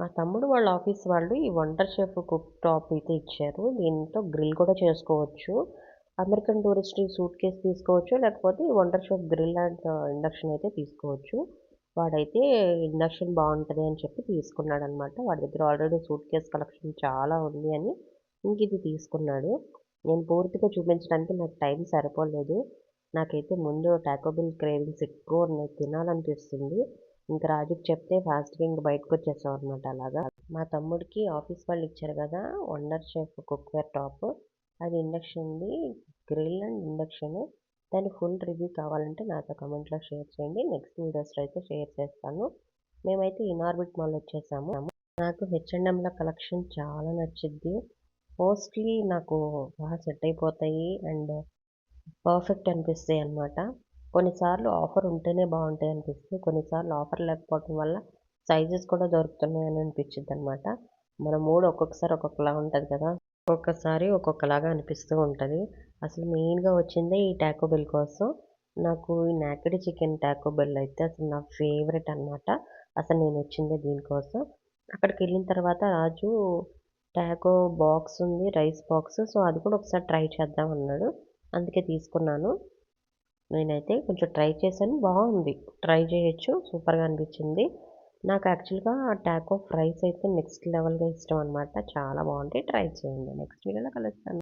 మా తమ్ముడు వాళ్ళ ఆఫీస్ వాళ్ళు ఈ వండర్ షెఫ్ కుక్ టాప్ అయితే ఇచ్చారు. దీంతో గ్రిల్ కూడా చేసుకోవచ్చు. అమెరికన్ టూరిస్ట్ సూట్ కేస్ తీసుకోవచ్చు. లేకపోతే ఈ wonder chef grill and induction అయితే తీసుకోవచ్చు. వాడైతే ఇండక్షన్ బాగుంటుంది అని చెప్పి తీసుకున్నాడు అనమాట వాడి దగ్గర ఆల్రెడీ సూట్ కేస్ కలెక్షన్ చాలా ఉంది అని ఇంక ఇది తీసుకున్నాడు. నేను పూర్తిగా చూపించడానికి నాకు టైం సరిపోలేదు. నాకైతే ముందు టాకోబిల్ క్రేవింగ్స్ ఎక్కువ ఉన్నాయి తినాలనిపిస్తుంది. ఇంకా రాజుకి చెప్తే ఫాస్ట్గా ఇంక బయటకు వచ్చేసాం అనమాట అలాగా. మా తమ్ముడికి ఆఫీస్ వాళ్ళు ఇచ్చారు కదా వండర్ షెఫ్ కుక్వేర్ టాప్ అది ఇండక్షన్ది గ్రిల్ అండ్ ఇండక్షన్ దాని ఫుల్ రివ్యూ కావాలంటే నాతో కమెంట్లో షేర్ చేయండి. నెక్స్ట్ వీడియోస్లో అయితే షేర్ చేస్తాను. మేమైతే ఇనార్బిట్ మాల్ వచ్చేసాము. నాకు H&M హెచ్ఎండ్ఎంల కలెక్షన్ చాలా నచ్చింది మోస్ట్లీ నాకు బాగా సెట్ అయిపోతాయి అండ్ పర్ఫెక్ట్ అనిపిస్తాయి అన్నమాట. కొన్నిసార్లు ఆఫర్ ఉంటేనే బాగుంటాయి అనిపిస్తుంది. కొన్నిసార్లు ఆఫర్ లేకపోవటం వల్ల సైజెస్ కూడా దొరుకుతున్నాయి అని అనిపించింది అనమాట మన మూడు ఒక్కొక్కసారి ఒక్కొక్కలా ఉంటుంది కదా. ఒక్కొక్కసారి ఒక్కొక్కలాగా అనిపిస్తూ ఉంటుంది. అసలు మెయిన్గా వచ్చిందే ఈ టాకో బెల్ కోసం. నాకు ఈ నాకిడి చికెన్ టాకో బెల్ అయితే అసలు నా ఫేవరెట్ అనమాట అసలు నేను వచ్చిందే దీనికోసం అక్కడికి వెళ్ళిన తర్వాత రాజు టాకో బాక్స్ ఉంది రైస్ బాక్స్ సో అది కూడా ఒకసారి ట్రై చేద్దాం అన్నాడు. అందుకే తీసుకున్నాను. నేనైతే కొంచెం ట్రై చేశాను. బాగుంది. ట్రై చేయొచ్చు. సూపర్గా అనిపించింది. నాకు యాక్చువల్గా టాకో ఫ్రైస్ అయితే నెక్స్ట్ లెవెల్గా ఇష్టం అనమాట చాలా బాగుంటాయి. ట్రై చేయండి. నెక్స్ట్ వీడియోలో కలుస్తాను.